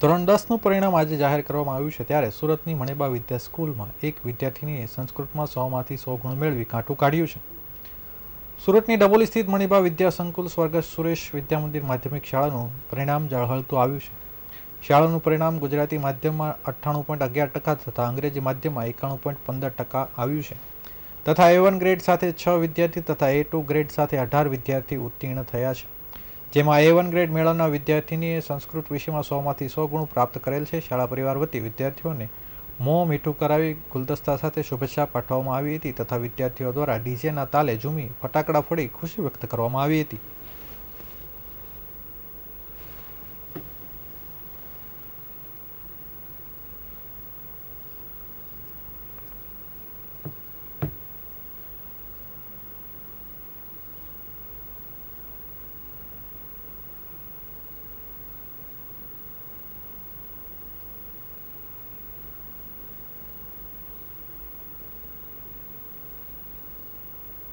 ધોરણ દસનું પરિણામ આજે જાહેર કરવામાં આવ્યું છે ત્યારે સુરતની મણિબા વિદ્યા સ્કૂલમાં એક વિદ્યાર્થીનીએ સંસ્કૃતમાં સોમાંથી સો ગુણ મેળવી કાંટું કાઢ્યું છે. સુરતની ડબોલી સ્થિત મણિબા વિદ્યા સંકુલ સ્વર્ગસ્થ સુરેશ વિદ્યા મંદિર માધ્યમિક શાળાનું પરિણામ ઝળહળતું આવ્યું છે. શાળાનું પરિણામ ગુજરાતી માધ્યમમાં અઠ્ઠાણું પોઈન્ટ અગિયાર ટકા તથા અંગ્રેજી માધ્યમમાં એકાણું પોઈન્ટ પંદર ટકા આવ્યું છે. તથા એ વન ગ્રેડ સાથે છ વિદ્યાર્થી તથા એ ટુ ગ્રેડ સાથે અઢાર વિદ્યાર્થી ઉત્તીર્ણ થયા છે. જેમાં એ વન ગ્રેડ મેળવનાર વિદ્યાર્થીનીએ સંસ્કૃત વિષયમાં સોમાંથી સો ગુણ પ્રાપ્ત કરેલ છે. શાળા પરિવાર વતી વિદ્યાર્થીઓને મોં મીઠું કરાવી ગુલદસ્તા સાથે શુભેચ્છા પાઠવવામાં આવી હતી તથા વિદ્યાર્થીઓ દ્વારા ડીજેના તાલે ઝૂમી ફટાકડા ફોડી ખુશી વ્યક્ત કરવામાં આવી હતી.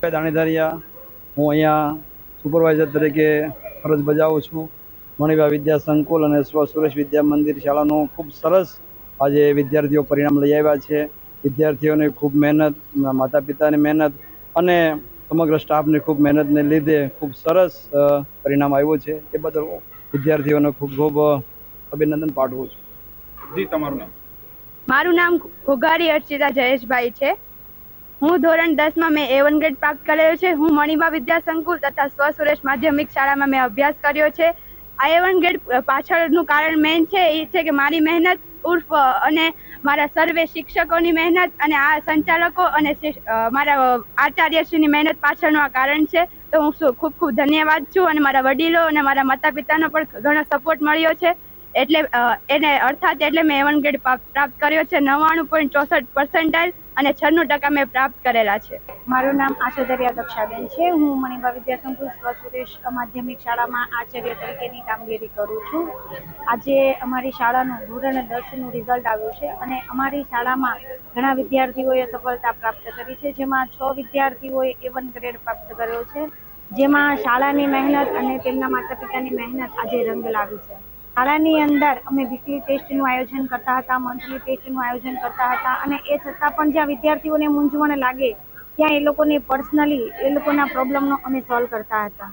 દાણીધારિયા હું અહીંયા સુપરવાઇઝર તરીકે ફરજ બજાવું છું. મણિભા વિદ્યા સંકુલ અને સ્વ સુરેશ વિદ્યા મંદિર શાળાનું ખૂબ સરસ આજે વિદ્યાર્થીઓ પરિણામ લઈ આવ્યા છે. વિદ્યાર્થીઓની ખૂબ મહેનત માતા પિતાની મહેનત અને સમગ્ર સ્ટાફની ખૂબ મહેનતને લીધે ખૂબ સરસ પરિણામ આવ્યું છે. એ બદલ વિદ્યાર્થીઓને ખૂબ ખૂબ અભિનંદન પાઠવું છું. જી તમારું નામ? મારું નામ ઘોઘારી અર્ચિતા જયેશભાઈ છે. હું ધોરણ દસમાં મેં એ વન ગ્રેડ પ્રાપ્ત કરેલો છે. હું મણિમા વિદ્યા સંકુલ તથા સ્વ સુરેશ માધ્યમિક શાળામાં મેં અભ્યાસ કર્યો છે. આ એ વન ગ્રેડ પાછળનું કારણ મેન છે એ છે કે મારી મહેનત ઉર્ફ અને મારા સર્વે શિક્ષકોની મહેનત અને આ સંચાલકો અને મારા આચાર્યશ્રીની મહેનત પાછળનું આ કારણ છે. તો હું શું, ખૂબ ખૂબ ધન્યવાદ છું અને મારા વડીલો અને મારા માતા પિતાનો પણ ઘણો સપોર્ટ મળ્યો છે. એટલે એને અર્થાત એટલે મેં એવન ગ્રેડ પ્રાપ્ત કર્યો છે. નવ્વાણું પોઈન્ટ ચોસઠ પર્સન્ટાઇલ અને છન્નું ટકા મેં પ્રાપ્ત કરેલા છે. મારું નામ આશોદરિયા દક્ષાબેન છે. હું મણિબા વિદ્યાસંકુલ સ્વસુરેશ સુરેશ માધ્યમિક શાળામાં આચાર્ય તરીકેની કામગીરી કરું છું. આજે અમારી શાળાનું ધોરણ દસનું રિઝલ્ટ આવ્યું છે અને અમારી શાળામાં ઘણા વિદ્યાર્થીઓએ સફળતા પ્રાપ્ત કરી છે. જેમાં છ વિદ્યાર્થીઓએ એ વન ગ્રેડ પ્રાપ્ત કર્યો છે. જેમાં શાળાની મહેનત અને તેમના માતા પિતાની મહેનત આજે રંગ લાવી છે. શાળાની અંદર અમે વીકલી ટેસ્ટનું આયોજન કરતા હતા મંથલી ટેસ્ટનું આયોજન કરતા હતા અને એ છતાં પણ જ્યાં વિદ્યાર્થીઓને મૂંઝવણ લાગે, ત્યાં એ લોકોને પર્સનલી એ લોકોના પ્રોબ્લેમનો અમે સોલ્વ કરતા હતા.